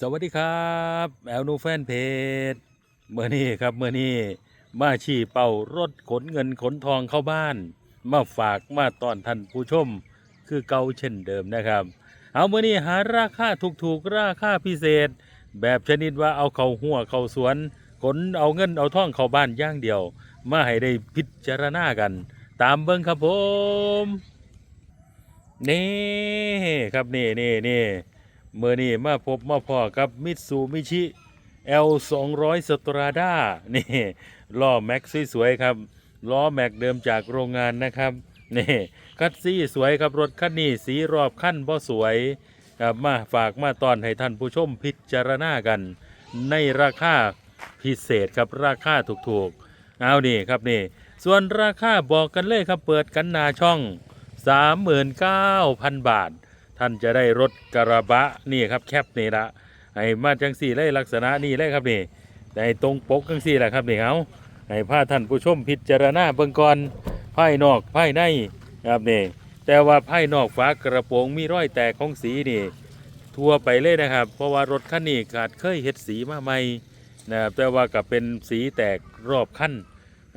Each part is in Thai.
สวัสดีครับแอลนูแฟนเพจเมื่อนี้ครับเมื่อนี้มาชี้เป่ารถขนเงินขนทองเข้าบ้าน มาฝากมาตอนท่านผู้ชม คือเก่าเช่นเดิมนะครับ เอาเมื่อนี้หาราคาถูกๆราคาพิเศษ แบบชนิดว่าเอาเข้าหัวเข้าสวน ขนเอาเงินเอาทองเข้าบ้านอย่างเดียว มาให้ได้พิจารณากัน ตามเบิ้งครับผมนี่ครับนี่นี่นี่ เมื่อนี้มาพบมาพอกับมิตซูมิชิ L 2 0 0 Strada นี่ล้อแม็กสวยๆครับล้อแม็กเดิมจากโรงงานนะครับนี่คัดซี่สวยครับรถคันนี้สีรอบคันบ่สวยครับมาฝากมาตอนให้ท่านผู้ชมพิจารณากัน ในราคาพิเศษครับราคาถูกๆ เอานี่ครับนี่ ส่วนราคาบอกกันเลยครับเปิดกันหนาช่อง 39,000 บาท ท่านจะได้รถกระบะนี่ครับแคปนี่ละให้มาจังสี่เลยลักษณะนี่เลยครับนี่แต่ตรงปกจังสี่แหละครับนี่เอาให้พาท่านผู้ชมพิจารณาเบื้องก่อนภายนอกภายในครับนี่แต่ว่าภายนอกฝากระโปรงมีรอยแตกของสีนี่ ทั่วไปเลยนะครับ เพราะว่ารถคันนี้ขาดเคยเฮ็ดสีมาใหม่นะครับแต่ว่ากับเป็นสีแตกรอบคัน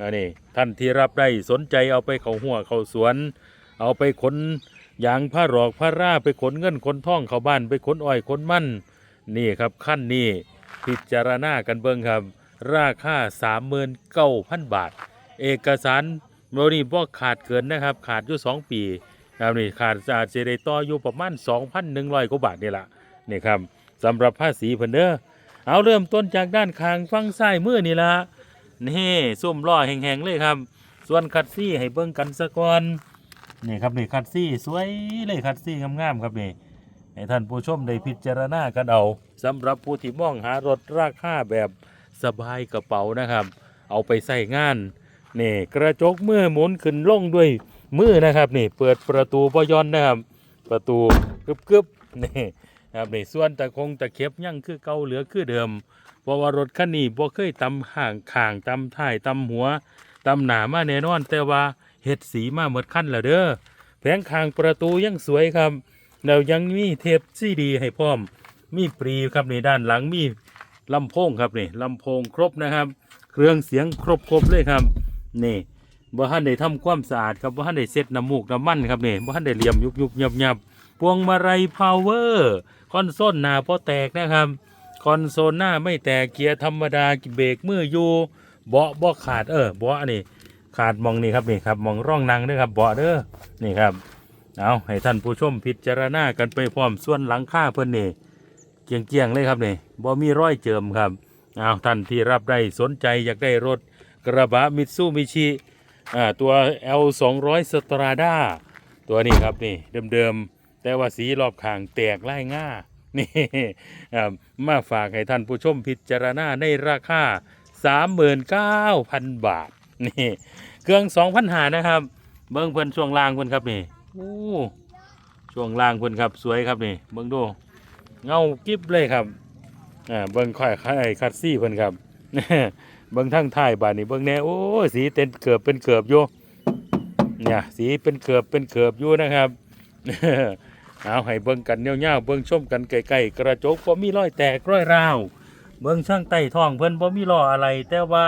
อันนี้ท่านที่รับได้สนใจเอาไปเขาหัวเขาสวน เอาไปขน ยางผ้าหรอกผ้าร่าไปขนเงินขนท่องเข้าบ้านไปขนอ้อยขนมันนี่ครับขั้นนี้พิจารณากันเบิ่งครับ ราคา39,000 บาท เอกสารโมนี่บ่ขาดเกินนะครับ ขาดอยู่ 2 ปีครับนี่ขาดอาจจะได้ต่ออยู่ประมาณ 2,100กว่าบาทนี่ละนี่ครับสำหรับภาษีเพิ่นเด้อเอาเริ่มต้นจากด้านข้างฝั่งซ้ายมือนี่ละนี่ส้มล้อแห้งๆเลยครับ ส่วนคัดซี่ให้เบิ่งกันซะก่อน นี่ครับนี่คัดซี่สวยเลยคัดซี่งามๆครับนี่ให้ท่านผู้ชมได้พิจารณากันเอาสำหรับผู้ที่มองหารถราคาแบบสบายกระเป๋านะครับ เอาไปใส่งานนี่กระจกมือหมุนขึ้นลงด้วยมือนะครับนี่เปิดประตูปยอนนะครับ ประตูกึบๆนี่ครับนี่ส่วนตะคงตะเข็บยังคือเก่าเหลือคือเดิมเพราะว่ารถคันนี้บ่เคยตำห่างข่างตำท้ายตำหัวตำหนามาแน่นอน แต่ว่า เฮ็ดสีมาหมดขั้นแล้วเด้อแผงข้างประตูยังสวยครับแล้วยังมีเทปซีดีให้พร้อม มีปรีครับในด้านหลังมีลำโพงครับนี่ลำโพงครบนะครับ เครื่องเสียงครบครบเลยครับนี่บ่ทันได้ทำความสะอาดครับบ่ทันได้เซ็ตน้ำมูกน้ำมันครับนี่บ่ทันได้เหลี่ยมยุบยุบยับยับพวงมาลัยพาวเวอร์คอนโซลหน้าพอแตกนะครับ คอนโซลหน้าไม่แตกเกียร์ธรรมดาเบรกมืออยู่เบาะเบาะขาดเออเบาะนี่ ขาดมองนี่ครับนี่ครับมองร่องนังด้วยครับเบาะเด้อนี่ครับ เอาให้ท่านผู้ชมพิจารณากันไปพร้อมส่วนหลังค่าเพิ่นนี่เกียงเกียงๆเลยครับนี่บ่มีร้อยเจิมครับเอาท่านที่รับได้สนใจอยากได้รถกระบะมิตซูมิชิอ่าตัว L 2 0 0 Strada ตัวนี้ครับนี่เดิมๆแต่ว่าสีรอบข้างแตกไล่ง่านี่มาฝากให้ท่านผู้ชมพิจารณาในราคา 39,000 บาท นี่เครื่อง2,000หานะครับ เบิ้งเพิ่นช่วงล่างเพิ่นครับนี่โอ้ช่วงล่างเพิ่นครับสวยครับนี่ เบิ้งดูเงากิ๊บเลยครับอ่าเบิ้งค่อยค่อยคัดซี่เพิ่นครับเบิ้งทั้งท้ายบาดนี่เบิ้งแน่โอ้สีเต็นเกือบเป็นเกือบอยู่เนี่ยสีเป็นเกือบเป็นเกือบอยู่นะครับเอาให้เบิ่งกันเงี้ยวๆเบิ่งชมกันใกล้ๆกระจกบ่มีรอยแตกรอยร้าวเบิ่งช่างใต้ท้องเพิ่นบ่มีล้ออะไร แต่ว่า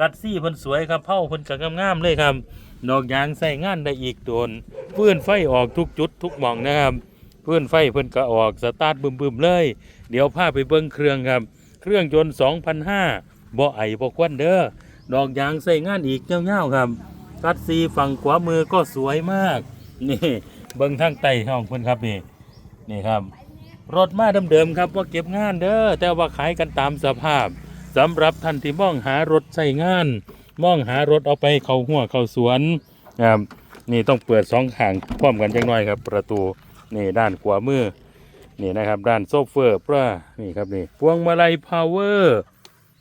กัดซี่เพิ่นสวยครับเผาเพิ่นก็งามๆเลยครับนอกยางใส่งานได้อีกโดนฟื้นไฟออกทุกจุดทุกหม่องนะครับฟื้นไฟเพิ่นก็ออกสตาร์ทบึมๆเลย เดี๋ยวพาไปเบิ่งเครื่องครับ เครื่องยนต์2,500บ่ไอบ่ควันเด้อดอกยางใส่งานอีกเงี้ยวๆครับกัดซีฝั่งขวามือก็สวยมาก นี่เบิ้งทางใต้ห้องเพิ่นครับนี่นี่ครับ รถมาเดิมๆครับว่าเก็บงานเด้อแต่ว่าขายกันตามสภาพ สำหรับท่านที่มองหารถใช้งาน มองหารถเอาไปเข้าหัวเข้าสวนครับนี่ต้องเปิดสองข้างพร้อมกันจังหน่อยครับ ประตูนี่ด้านขวามือนี่นะครับด้านโซเฟอร์ปลานี่ครับนี่พวงมาลัยพาวเวอร์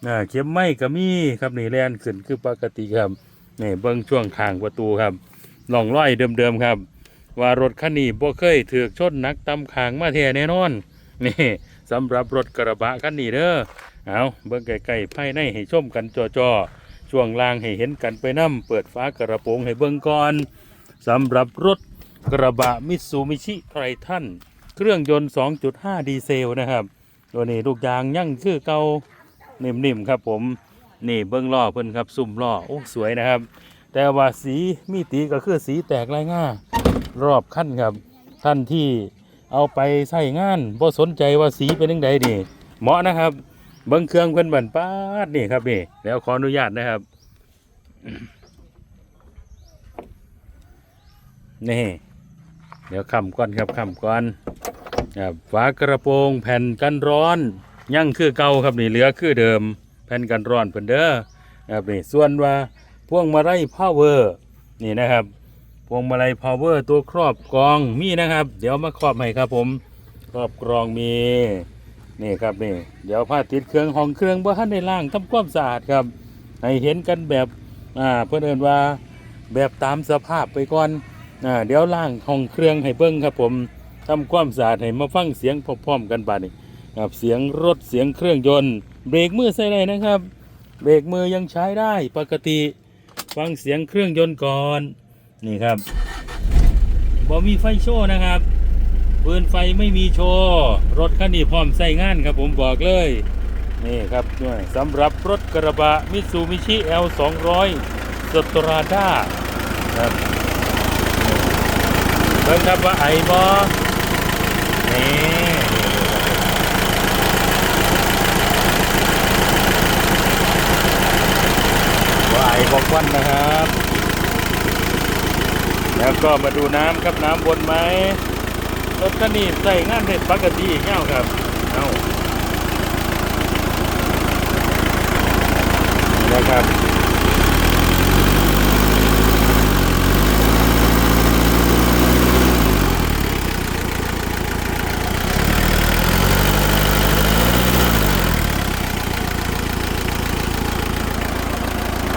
อ่าเข็มไม้ก็มีครับนี่แลนขึ้นคือปกติครับนี่เบิ้งช่วงข้างประตูครับล่องร้อยเดิมๆครับ ว่ารถคันนี้บ่เคยถือชนนักตำขางมาแท้แน่นอนนี่สำหรับรถกระบะคันนี้เด้อ เอาเบิ่งไกลๆภายในให้ชมกันจอๆช่วงล่างให้เห็นกันไปนํเปิดฟ้ากระโปรงให้เบิ่งก่อนสำหรับรถกระบะมิตซูมิชิไททันเครื่องยนต์ 2.5 ดีเซลนะครับ ตัวนี้ลูกยางยั่งคือเก่านิ่มๆครับผมนี่เบิ้องล้อเพิ่นครับซุ่มล้อโอ้สวยนะครับ แต่ว่าสีมีตีก็คือสีแตกลายง่ารอบขั้นครับท่านที่เอาไปใช้งานบ่สนใจว่าสีเป็นยังไงนี่เหมาะนะครับ เบิ้งเครื่องเพิ่นบันป้าดนี่ครับนี่แล้วขออนุญาตนะครับนี่เดี๋ยวคำก่อนครับคำก่อนครับฝากระโปรงแผ่นกันร้อนยังคือเก่าครับนี่เหลือคือเดิม แผ่นกันร้อนเพิ่นเด้อครับนี่ส่วนว่าพวงมาลัยพาวเวอร์นี่นะครับพวงมาลัยพาวเวอร์ตัวครอบกรองมีนะครับ เดี๋ยวมาครอบให้ครับผมครอบกรองมี นี่ครับนี่ เดี๋ยวพาติดเครื่องห้องเครื่องบ่ทันได้ล้างทำความสะอาดครับ ให้เห็นกันแบบอ่าเพื่อนเอินว่าแบบตามสภาพไปก่อนอ่าเดี๋ยวล่างห้องเครื่องให้เบิ้งครับผมทำความสะอาดให้มาฟังเสียงพร้อมๆกันบาดนี้ครับเสียงรถเสียงเครื่องยนต์เบรกมือใส่ได้นะครับ เบรกมือยังใช้ได้ปกติฟังเสียงเครื่องยนต์ก่อนนี่ครับบ่มีไฟโชว์นะครับ ปืนไฟไม่มีโชว์รถคันนี้พร้อมใส่งานครับผมบอกเลย นี่ครับด้วยสำหรับรถกระบะมิตซูมิชิ L 2 0 0สตราด้าครับเบิ่งครับว่าไอบอนี่ว่าไอบอกวันนะครับ แล้วก็มาดูน้ำครับน้ำวนไหม รถคันนี้ใส่งานได้ปกติอีเงี้ยครับ เอานะครับ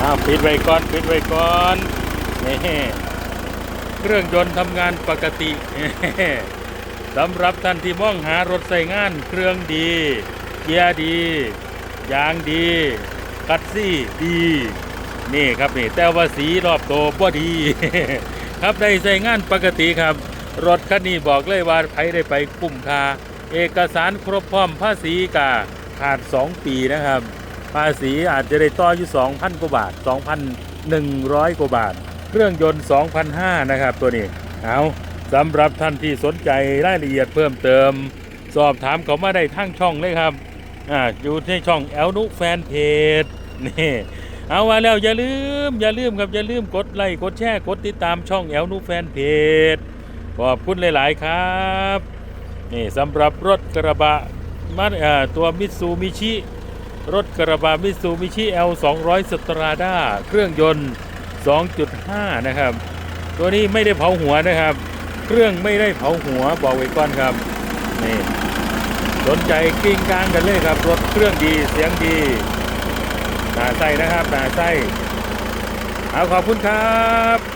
อ้าปิดไว้ก่อนปิดไว้ก่อนนี่เครื่องยนต์ทำงานปกติ สำหรับท่านที่มองหารถใส่งานเครื่องดี เกียร์ดี ยางดี คัดซี่ดี นี่ครับนี่แต่ว่าสีรอบโตวบ่ดี ครับได้ใช้งานปกติครับ รถคันนี้บอกเลยว่าใครได้ไปคุ้มค่าเอกสารครบพร้อมภาษีกาขาด 2 ปีนะครับ ภาษีอาจจะได้ต่ออยู่ 2,000 กว่าบาท 2,100 กว่าบาท เครื่องยนต์2,500นะครับตัวนี้เอา สำหรับท่านที่สนใจรายละเอียดเพิ่มเติม สอบถามเขามาได้ทั้งช่องเลยครับอ่าอยู่ในช่องแอลนุแฟนเพจนี่เอาว่าแล้วอย่าลืม อย่าลืมครับอย่าลืมกดไลค์กดแชร์กดติดตามช่องแอลนุแฟนเพจขอบคุณหลาย ๆ ครับนี่สำหรับรถกระบะมาอ่าตัวมิตซูมิชิรถกระบะมิตซูมิชิ L 2 0 0 สตราด้าเครื่องยนต์ 2.5 นะครับ ตัวนี้ไม่ได้เผาหัวนะครับ เครื่องไม่ได้เผาหัวบอกไว้ก่อนครับนี่สนใจกิ้งกลางกันเลยครับ รถเครื่องดีเสียงดีหนาไส้นะครับหนาไส้เอาขอบคุณครับ